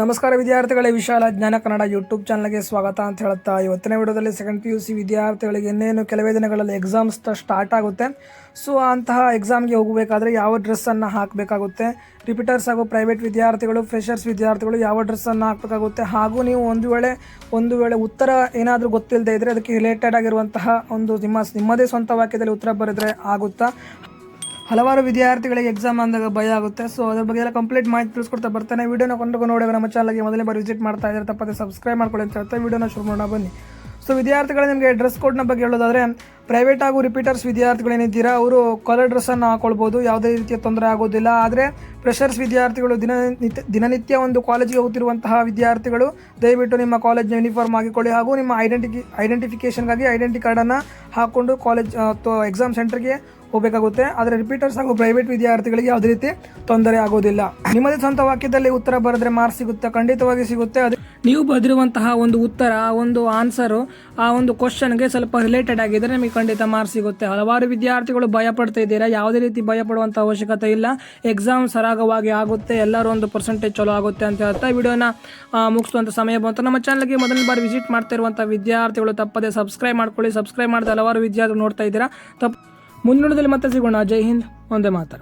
ನಮಸ್ಕಾರ ವಿದ್ಯಾರ್ಥಿಗಳೇ, ವಿಶಾಲ ಜ್ಞಾನ ಕನ್ನಡ ಯೂಟ್ಯೂಬ್ ಚಾನಲ್ಗೆ ಸ್ವಾಗತ ಅಂತ ಹೇಳುತ್ತಾ, ಇವತ್ತಿನ ವಿಡಿಯೋದಲ್ಲಿ ಸೆಕೆಂಡ್ ಪಿ ಯು ಸಿ ವಿದ್ಯಾರ್ಥಿಗಳಿಗೆ ಇನ್ನೇನು ಕೆಲವೇ ದಿನಗಳಲ್ಲಿ ಎಕ್ಸಾಮ್ಸ್ ಸ್ಟಾರ್ಟ್ ಆಗುತ್ತೆ. ಸೊ ಅಂತಹ ಎಕ್ಸಾಮ್ಗೆ ಹೋಗಬೇಕಾದ್ರೆ ಯಾವ ಡ್ರೆಸ್ಸನ್ನು ಹಾಕಬೇಕಾಗುತ್ತೆ? ರಿಪೀಟರ್ಸ್ ಹಾಗೂ ಪ್ರೈವೇಟ್ ವಿದ್ಯಾರ್ಥಿಗಳು ಫ್ರೆಷರ್ಸ್ ವಿದ್ಯಾರ್ಥಿಗಳು ಯಾವ ಡ್ರೆಸ್ಸನ್ನು ಹಾಕಬೇಕಾಗುತ್ತೆ? ಹಾಗೂ ನೀವು ಒಂದು ವೇಳೆ ಒಂದು ವೇಳೆ ಉತ್ತರ ಏನಾದರೂ ಗೊತ್ತಿಲ್ಲದೆ ಇದ್ದರೆ ಅದಕ್ಕೆ ರಿಲೇಟೆಡ್ ಆಗಿರುವಂತಹ ಒಂದು ನಿಮ್ಮ, ನಿಮ್ಮದೇ ಸ್ವಂತ ವಾಕ್ಯದಲ್ಲಿ ಉತ್ತರ ಬರೆದ್ರೆ ಆಗುತ್ತಾ? ಹಲವಾರು ವಿದ್ಯಾರ್ಥಿಗಳಿಗೆ ಎಕ್ಸಾಮ್ ಅಂದಾಗ ಭಯ ಆಗುತ್ತೆ. ಸೊ ಅದ್ರ ಬಗ್ಗೆ ಎಲ್ಲ ಕಂಪ್ಲೀಟ್ ಮಾಹಿತಿ ತಿಳಿಸ್ಕೊಡ್ತಾ ಬರ್ತಾನೆ. ವಿಡಿಯೋನ ಕೊಂಡು ನೋಡಿ ನಮ್ಮ ಚಾನಲ್ಗೆ ಮೊದಲೇ ಬಾರಿ ವಿಸಿಟ್ ಮಾಡ್ತಾ ಇದ್ದಾರೆ ತಪ್ಪದೆ ಸಬ್ಸ್ಕ್ರೈಬ್ ಮಾಡ್ಕೊಳ್ಳಿ ಅಂತ ಹೇಳ್ತಾ ವಿಡಿಯೋನ ಶುರು ಮಾಡೋಣ ಬನ್ನಿ. ಸೊ ವಿದ್ಯಾರ್ಥಿಗಳು, ನಿಮಗೆ ಡ್ರೆಸ್ ಕೋಡ್ನ ಬಗ್ಗೆ ಹೇಳೋದಾದ್ರೆ ಪ್ರೈವೇಟ್ ಹಾಗೂ ರಿಪೀಟರ್ಸ್ ವಿದ್ಯಾರ್ಥಿಗಳೇನಿದ್ದೀರಾ ಅವರು ಕಲರ್ ಡ್ರೆಸ್ಸನ್ನು ಹಾಕೊಳ್ಬೋದು. ಯಾವುದೇ ರೀತಿಯ ತೊಂದರೆ ಆಗೋದಿಲ್ಲ. ಆದರೆ ಫ್ರೆಷರ್ಸ್ ವಿದ್ಯಾರ್ಥಿಗಳು ದಿನನಿತ್ಯ ದಿನನಿತ್ಯ ಒಂದು ಕಾಲೇಜಿಗೆ ಹೋಗ್ತಿರುವಂತಹ ವಿದ್ಯಾರ್ಥಿಗಳು, ದಯವಿಟ್ಟು ನಿಮ್ಮ ಕಾಲೇಜ್ನ ಯೂನಿಫಾರ್ಮ್ ಹಾಕಿಕೊಳ್ಳಿ. ಹಾಗೂ ನಿಮ್ಮ ಐಡೆಂಟಿ ಐಡೆಂಟಿಫಿಕೇಷನ್ಗಾಗಿ ಐಡೆಂಟಿ ಕಾರ್ಡನ್ನು ಹಾಕ್ಕೊಂಡು ಕಾಲೇಜ್ ಅಥವಾ ಎಕ್ಸಾಮ್ ಸೆಂಟರ್ಗೆ ಹೋಗಬೇಕಾಗುತ್ತೆ. ಆದರೆ ರಿಪೀಟರ್ಸ್ ಹಾಗೂ ಪ್ರೈವೇಟ್ ವಿದ್ಯಾರ್ಥಿಗಳಿಗೆ ಯಾವುದೇ ರೀತಿ ತೊಂದರೆ ಆಗೋದಿಲ್ಲ. ನಿಮ್ಮದೇ ಸ್ವಂತ ವಾಕ್ಯದಲ್ಲಿ ಉತ್ತರ ಬರೆದ್ರೆ ಮಾರ್ಕ್ ಸಿಗುತ್ತೆ, ಖಂಡಿತವಾಗಿ ಸಿಗುತ್ತೆ. ಅದು ನೀವು ಬರೆದಿರುವಂತಹ ಒಂದು ಉತ್ತರ, ಆ ಒಂದು ಆನ್ಸರು ಆ ಒಂದು ಕ್ವಶನ್ಗೆ ಸ್ವಲ್ಪ ರಿಲೇಟೆಡ್ ಆಗಿದ್ರೆ ನಿಮಗೆ ಖಂಡಿತ ಮಾರ್ಕ್ ಸಿಗುತ್ತೆ. ಹಲವಾರು ವಿದ್ಯಾರ್ಥಿಗಳು ಭಯ ಪಡ್ತಾ ಇದ್ದೀರಾ? ಯಾವುದೇ ರೀತಿ ಭಯ ಪಡುವಂಥ ಅವಶ್ಯಕತೆ ಇಲ್ಲ. ಎಕ್ಸಾಮ್ ಸರಾಗವಾಗಿ ಆಗುತ್ತೆ, ಎಲ್ಲರೂ ಒಂದು ಪರ್ಸೆಂಟೇಜ್ ಚಲೋ ಆಗುತ್ತೆ ಅಂತ ಹೇಳ್ತಾ ವಿಡಿಯೋನ ಮುಗಿಸುವಂಥ ಸಮಯ ಬಂತು. ನಮ್ಮ ಚಾನಲ್ಗೆ ಮೊದಲನೇ ಬಾರಿ ವಿಸಿಟ್ ಮಾಡ್ತಾ ಇರುವಂಥ ವಿದ್ಯಾರ್ಥಿಗಳು ತಪ್ಪದೆ ಸಬ್ಸ್ಕ್ರೈಬ್ ಮಾಡ್ಕೊಳ್ಳಿ. ಸಬ್ಸ್ಕ್ರೈಬ್ ಮಾಡಿದ ಹಲವಾರು ವಿದ್ಯಾರ್ಥಿಗಳು ನೋಡ್ತಾ ಇದ್ದೀರಾ? ತಪ್ಪು ಮುಂದಿನದಲ್ಲಿ ಮತ್ತೆ ಸಿಗೋಣ. ಜೈ ಹಿಂದ್. ಒಂದೇ ಮಾತರ